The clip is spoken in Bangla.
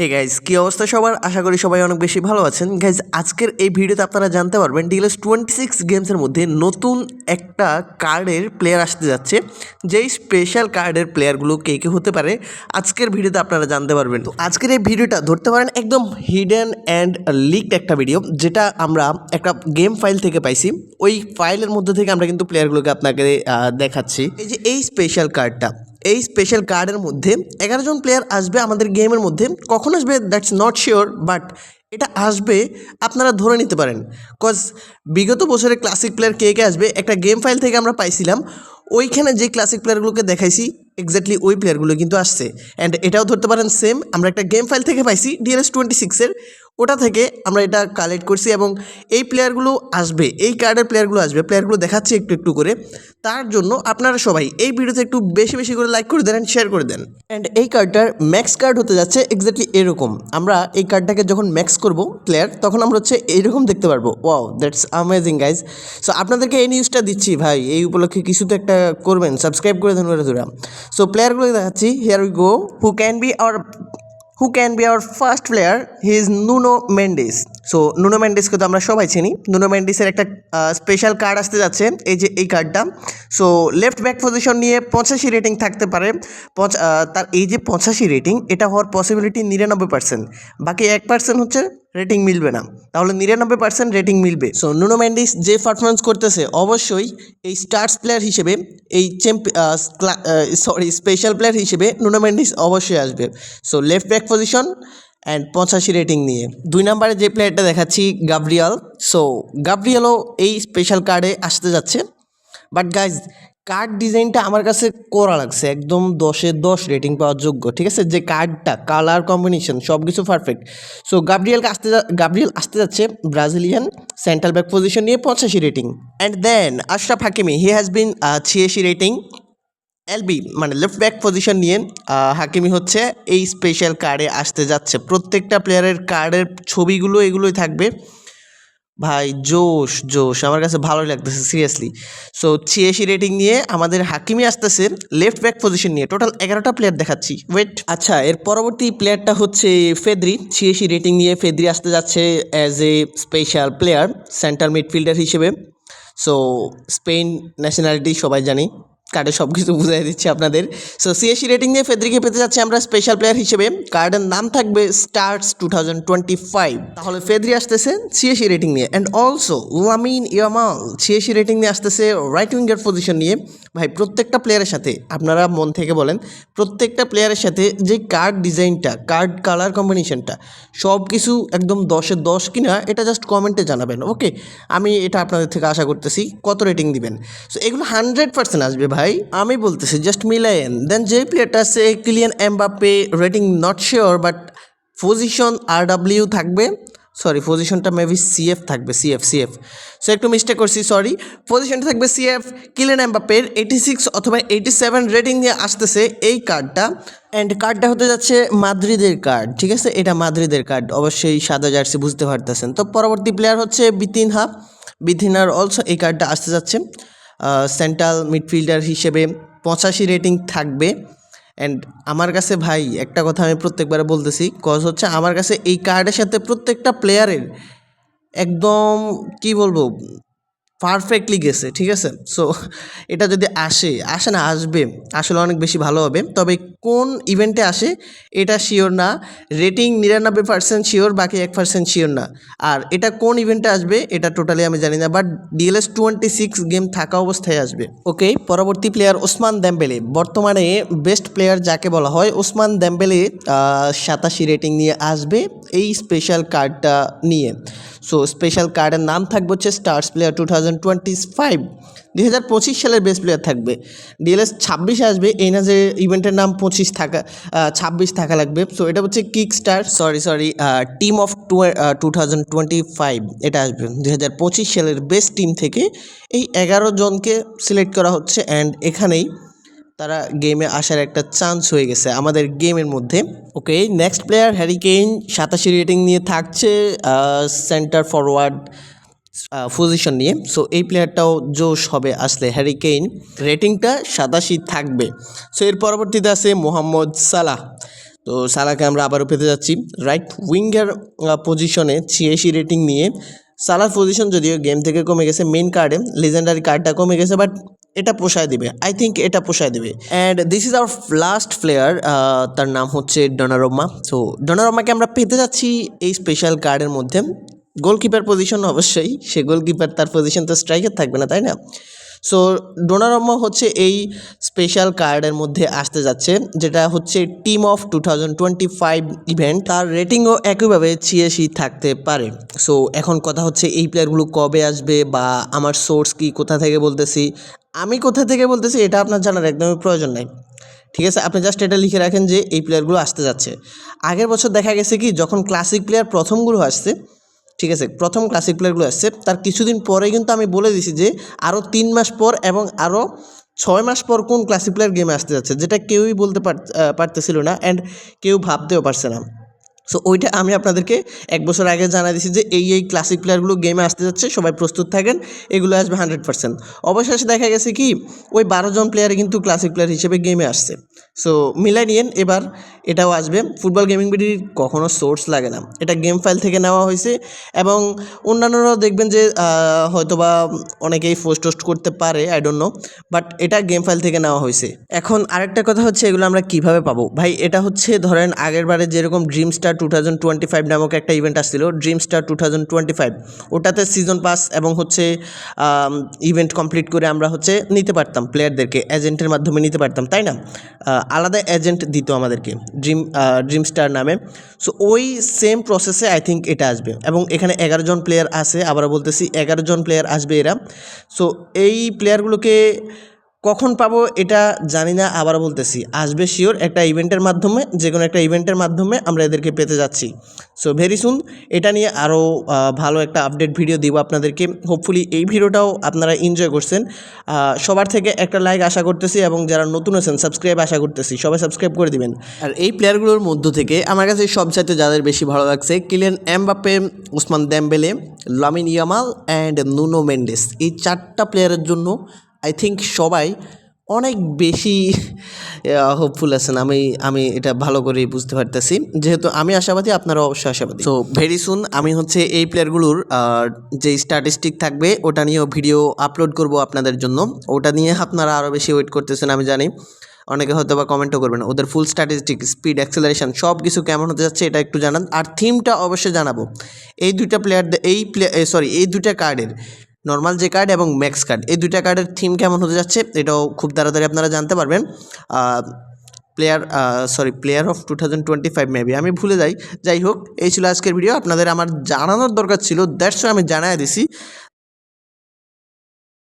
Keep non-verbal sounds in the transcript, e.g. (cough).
হে গাইজ কী অবস্থা সবার? আশা করি সবাই অনেক বেশি ভালো আছেন। গাইজ আজকের এই ভিডিওতে আপনারা জানতে পারবেন ডিএলএস টোয়েন্টি সিক্স গেমসের মধ্যে নতুন একটা কার্ডের প্লেয়ার আসতে যাচ্ছে। যেই স্পেশাল কার্ডের প্লেয়ারগুলো কে কে হতে পারে, আজকের ভিডিওতে আপনারা জানতে পারবেন। তো আজকের এই ভিডিওটা ধরতে পারেন একদম হিডেন অ্যান্ড লিকড একটা ভিডিও যেটা আমরা একটা গেম ফাইল থেকে পাইছি। ওই ফাইলের মধ্যে থেকে আমরা কিন্তু প্লেয়ারগুলোকে আপনাকে দেখাচ্ছি। এই যে এই স্পেশাল কার্ডটা এই স্পেশাল কার্ডের মধ্যে এগারো জন প্লেয়ার আসবে আমাদের গেমের মধ্যে। কখন আসবে? দ্যাটস নট শিওর বাট এটা আসবে আপনারা ধরে নিতে পারেন। কজ বিগত বছরে ক্লাসিক প্লেয়ার কে কে আসবে? একটা গেম ফাইল থেকে আমরা পাইছিলাম। ওইখানে যে ক্লাসিক প্লেয়ারগুলোকে দেখাইছি এক্স্যাক্টলি ওই প্লেয়ারগুলো কিন্তু আসছে। অ্যান্ড এটাও ধরতে পারেন সেম আমরা একটা গেম ফাইল থেকে পাইছি ডিএলএস টোয়েন্টি সিক্সের ওটা থেকে আমরা এটা কালেক্ট করছি এবং এই প্লেয়ারগুলো আসবে, এই কার্ডের প্লেয়ারগুলো আসবে প্লেয়ারগুলো দেখাচ্ছি একটু একটু করে। তার জন্য আপনারা সবাই এই ভিডিওতে একটু বেশি বেশি করে লাইক করে দেন অ্যান্ড শেয়ার করে দেন। অ্যান্ড এই কার্ডটার ম্যাক্স কার্ড হতে যাচ্ছে এক্স্যাক্টলি এরকম। আমরা এই কার্ডটাকে যখন ম্যাক্স করব প্লেয়ার তখন আমরা হচ্ছে এইরকম দেখতে পারব। Wow that's amazing guys so আপনাদেরকে এই নিউজটা দিচ্ছি, ভাই। এই উপলক্ষে কিছু তো একটা করবেন। সাবস্ক্রাইব করে দেন বন্ধুরা সো প্লেয়ারগুলো দেখাচ্ছি। Here we go who can be our who can be our first player he is Nuno Mendes so Nuno মেন্ডিসকে তো আমরা সবাই চিনি। নুনো মেন্ডিসের একটা স্পেশাল কার্ড আসতে যাচ্ছে, এই যে, এই কার্ডটা সো লেফট ব্যাক পজিশন নিয়ে পঁচাশি রেটিং থাকতে পারে। তার এই যে পঁচাশি রেটিং এটা হওয়ার পসিবিলিটি নিরানব্বই পার্সেন্ট বাকি এক পার্সেন্ট হচ্ছে রেটিং মিলবে না। তাহলে নিরানব্বই পার্সেন্ট রেটিং মিলবে। সো নুনো মেন্ডিস যে পারফরমেন্স করতেছে, অবশ্যই এই স্টার্স প্লেয়ার হিসেবে, এই চ্যাম্পি সরি স্পেশাল প্লেয়ার হিসেবে নুনো মেন্ডিস অবশ্যই আসবে। So left back position and পঁচাশি রেটিং নিয়ে। দুই নম্বরে যে প্লেয়ারটা দেখাচ্ছি গাবরিয়াল সো গাবরিয়ালও এই স্পেশাল কার্ডে আসতে যাচ্ছে। বাট গাইজ কার্ড ডিজাইনটা আমার কাছে করা লাগছে, একদম দশে দশ রেটিং পাওয়ার যোগ্য, ঠিক আছে? যে কার্ডটা কালার কম্বিনেশন সব কিছু পারফেক্ট সো গাবরিয়ালকে আসতে গাবরিয়াল আসতে যাচ্ছে ব্রাজিলিয়ান সেন্ট্রাল ব্যাক পজিশন নিয়ে পঁচাশি rating and then Achraf Hakimi he has been ছিয়াশি রেটিং এলবি মানে লেফট ব্যাক পজিশন নিয়ে হাকিমি হচ্ছে এই স্পেশাল কার্ডে আসতে যাচ্ছে। প্রত্যেকটা প্লেয়ারের কার্ডের ছবিগুলো এগুলোই থাকবে। ভাই, জোশ জোশ। আমার কাছে ভালোই লাগতেছে সিরিয়াসলি সো ছিয়াশি রেটিং নিয়ে আমাদের হাকিমি আসতেছে লেফট ব্যাক পজিশন নিয়ে। টোটাল এগারোটা প্লেয়ার দেখাচ্ছি। ওয়েট আচ্ছা এর পরবর্তী প্লেয়ারটা হচ্ছে ফেদ্রি ছিয়াশি রেটিং নিয়ে ফেদ্রি আসতে যাচ্ছে as a special player centre midfielder হিসেবে। সো স্পেন ন্যাশনালিটি সবাই জানি কার্ডে সব কিছু বুঝাই দিচ্ছি আপনাদের। সো সিএসি রেটিং নিয়ে ফেদ্রিকে পেতে যাচ্ছি আমরা স্পেশাল প্লেয়ার হিসেবে। কার্ডের নাম থাকবে stars two thousand twenty five তাহলে ফেদ্রি আসতেছে সিএসি রেটিং নিয়ে। And also Lamine Yamal CAC rating নিয়ে আসতেছে রাইট উইঙ্গার পজিশন নিয়ে। ভাই, প্রত্যেকটা প্লেয়ারের সাথে, আপনারা মন থেকে বলেন, প্রত্যেকটা প্লেয়ারের সাথে যে কার্ড ডিজাইনটা কার্ড কালার কম্বিনেশনটা সব কিছু একদম দশে দশ কিনা, এটা জাস্ট কমেন্টে জানাবেন ওকে আমি এটা আপনাদের থেকে আশা করতেছি, কত রেটিং দিবেন? সো এগুলো হান্ড্রেড পার্সেন্ট আসবে ভাই। আমি বলতেছি জাস্ট মিলায়েন। দেন যে প্লেয়ারটা আছে Kylian Mbappe rating not sure but position R W থাকবে। সরি পজিশনটা মেবি সিএফ থাকবে সিএফ সিএফ সো একটু মিস্টেক করছি সরি পজিশনটা থাকবে সিএফ কিলেন এমবাপের এইটি সিক্স অথবা এইটি সেভেন রেটিং নিয়ে আসতেছে এই কার্ডটা অ্যান্ড কার্ডটা হতে যাচ্ছে মাদ্রিদের কার্ড ঠিক আছে? এটা মাদ্রিদের কার্ড অবশ্যই সাদা জার্সি বুঝতে পারতেছেন। তো, পরবর্তী প্লেয়ার হচ্ছে বিতিনহা বিথিনার অলসো এই কার্ডটা আসতে যাচ্ছে। সেন্ট্রাল মিডফিল্ডার হিসেবে পঁচাশি রেটিং থাকবে। অ্যান্ড আমার কাছে ভাই, একটা কথা আমি প্রত্যেকবারে বলতেছি কজ হচ্ছে আমার কাছে এই কার্ডের সাথে প্রত্যেকটা প্লেয়ারের একদম, কি বলব পারফেক্টলি গেছে, ঠিক আছে? সো এটা যদি আসে আসে না, আসবে, আসলে অনেক বেশি ভালো হবে। তবে কোন ইভেন্টে আসে, এটা শিওর না। রেটিং নিরানব্বই পার্সেন্ট শিওর বাকি এক পার্সেন্ট শিওর না। আর এটা কোন ইভেন্টে আসবে, এটা টোটালি আমি জানি না but DLS twenty six game থাকা অবস্থায় আসবে। ওকে পরবর্তী প্লেয়ার ওসমান দেম্বেলে বর্তমানে বেস্ট প্লেয়ার যাকে বলা হয়, ওসমান দেম্বেলে সাতাশি রেটিং নিয়ে আসবে এই স্পেশাল কার্ডটা নিয়ে। সো স্পেশাল কার্ডের নাম থাকবে হচ্ছে stars player two thousand twenty five দুই হাজার পঁচিশ সালের বেস্ট প্লেয়ার থাকবে। ডিএলএস ছাব্বিশে আসবে, এই না যে ইভেন্টের নাম পঁচিশ থাকা ছাব্বিশ থাকা লাগবে। সো এটা হচ্ছে kick star sorry sorry team of two two thousand twenty five এটা আসবে। দুই হাজার পঁচিশ সালের বেস্ট টিম থেকে এই এগারো জনকে সিলেক্ট করা হচ্ছে অ্যান্ড এখানেই তারা গেমে আসার একটা চান্স হয়ে গেছে আমাদের গেমের মধ্যে। Okay next player Harry Kane সাতাশি রেটিং নিয়ে থাকছে সেন্টার ফরওয়ার্ড পজিশন নিয়ে। সো এই প্লেয়ারটাও জোশ হবে আসলে হ্যারি কেইন রেটিংটা সাতাশি থাকবে। সো এর পরবর্তীতে আছে মোহাম্মদ সালাহ। তো সালাকে আমরা আবারও পেতে যাচ্ছি। রাইট উইঙ্গার পজিশনে ছিয়াশি রেটিং নিয়ে। সালার পজিশন যদিও গেম থেকে কমে গেছে মেন কার্ডে লেজেন্ডারি কার্ডটা কমে গেছে বাট এটা পোষায় দিবে। আই থিঙ্ক এটা পোষায় দিবে। And this is our last player তার নাম হচ্ছে ডোনারোমা সো ডোনারোমাকে আমরা পেতে যাচ্ছি এই স্পেশাল কার্ডের মধ্যে। গোলকিপার পজিশন অবশ্যই। সে গোলকিপার তার পজিশন তো স্ট্রাইকার থাকবে না, তাই না? সো ডোনারম্মা হচ্ছে এই স্পেশাল কার্ডের মধ্যে আসতে যাচ্ছে, যেটা হচ্ছে team of two thousand twenty five event তার রেটিংও একইভাবে ছিয়াশি থাকতে পারে। সো এখন কথা হচ্ছে এই প্লেয়ারগুলো কবে আসবে বা আমার সোর্স কি কোথা থেকে বলতেছি? আমি কোথা থেকে বলতেছি এটা আপনার জানার একদমই প্রয়োজন নাই। ঠিক আছে, আপনি জাস্ট এটা লিখে রাখেন যে এই প্লেয়ারগুলো আসতে যাচ্ছে। আগের বছর দেখা গেছে কি, যখন ক্লাসিক প্লেয়ার প্রথমগুলো আসছে ঠিক আছে? প্রথম ক্লাসিক প্লেয়ারগুলো আসছে তার কিছুদিন পরে কিন্তু আমি বলে দিছি যে আরও তিন মাস পর এবং আরও ছয় মাস পর কোন ক্লাসিক প্লেয়ার গেমে আসতে যাচ্ছে, যেটা কেউই বলতে পারতেছিল না অ্যান্ড কেউ ভাবতেও পারছে না। সো ওইটা আমি আপনাদেরকে এক বছর আগে জানা দিছি যে, এই এই ক্লাসিক প্লেয়ারগুলো গেমে আসতে যাচ্ছে, সবাই প্রস্তুত থাকেন, এগুলো আসবে হান্ড্রেড পার্সেন্ট অবশেষে দেখা গেছে কি, ওই বারো জন প্লেয়ারে কিন্তু ক্লাসিক প্লেয়ার হিসেবে গেমে আসছে। সো মিলাই নিয়েন এবার এটাও আসবে। ফুটবল গেমিং বিডির কখনো সোর্স লাগে না। এটা গেম ফাইল থেকে নেওয়া হয়েছে এবং অন্যান্যরাও দেখবেন যে হয়তোবা অনেকেই পোস্ট টোস্ট করতে পারে আই ডোন্ট নো বাট এটা গেম ফাইল থেকে নেওয়া হয়েছে। এখন আরেকটা কথা হচ্ছে, এগুলো আমরা কীভাবে পাবো? ভাই, এটা হচ্ছে ধরেন আগের বারে যেরকম dream star two thousand twenty five নামক একটা ইভেন্ট আসছিল dream star two thousand twenty five ওটাতে সিজন পাস এবং হচ্ছে ইভেন্ট কমপ্লিট করে আমরা হচ্ছে নিতে পারতাম প্লেয়ারদেরকে এজেন্টের মাধ্যমে নিতে পারতাম, তাই না? আলাদা এজেন্ট দিত আমাদেরকে ড্রিম ড্রিম স্টার নামে। সো ওই সেম প্রসেসে আই থিঙ্ক এটা আসবে। এবং এখানে এগারো জন প্লেয়ার আছে আবার বলতেছি, এগারো জন প্লেয়ার আসবে এরা। সো এই প্লেয়ারগুলোকে কখন পাবো এটা জানি না আবার বলতেছি। আসবে শিওর একটা ইভেন্টের মাধ্যমে যে কোনো একটা ইভেন্টের মাধ্যমে আমরা এদেরকে পেতে যাচ্ছি। সো ভেরি সুন এটা নিয়ে আরও ভালো একটা আপডেট ভিডিও দিব আপনাদেরকে। হোপফুলি এই ভিডিওটাও আপনারা এনজয় করছেন। সবার থেকে একটা লাইক আশা করতেছি এবং যারা নতুন আছেন সাবস্ক্রাইব আশা করতেছি। সবাই সাবস্ক্রাইব করে দিবেন। আর এই প্লেয়ারগুলোর মধ্য থেকে আমার কাছে সবচাইতে যাদের বেশি ভালো লাগছে, Kylian Mbappe Ousmane Dembele, Lamine Yamal and Nuno Mendes. এই চারটা প্লেয়ারের জন্য আই থিঙ্ক সবাই অনেক বেশি (laughs) হোপফুল আছেন। আমি আমি এটা ভালো করে বুঝতে পারতেছি। যেহেতু আমি আশাবাদী আপনারা অবশ্যই আশাবাদী। তো ভেরি সুন আমি হচ্ছে এই প্লেয়ারগুলোর যে স্ট্যাটিস্টিক থাকবে, ওটা নিয়েও ভিডিও আপলোড করব আপনাদের জন্য। ওটা নিয়ে আপনারা আরও বেশি ওয়েট করতেছেন, আমি জানি। অনেকে হয়তো বা কমেন্টও করবেন, ওদের ফুল স্ট্যাটিস্টিক স্পিড অ্যাক্সেলারেশন সব কিছু কেমন হতে যাচ্ছে, এটা একটু জানান। আর থিমটা অবশ্যই জানাব। এই দুইটা প্লেয়ার এই প্লে সরি এই দুইটা কার্ডের নর্মাল যে কার্ড এবং ম্যাক্স কার্ড এই দুইটা কার্ডের থিম কেমন হতে যাচ্ছে, এটাও খুব তাড়াতাড়ি আপনারা জানতে পারবেন। Player sorry player of two thousand twenty five maybe আমি ভুলে যাই। যাই হোক, এই ছিল আজকের ভিডিও আপনাদের আমার জানানোর দরকার ছিল। দ্যাটস আমি জানাই দিছি।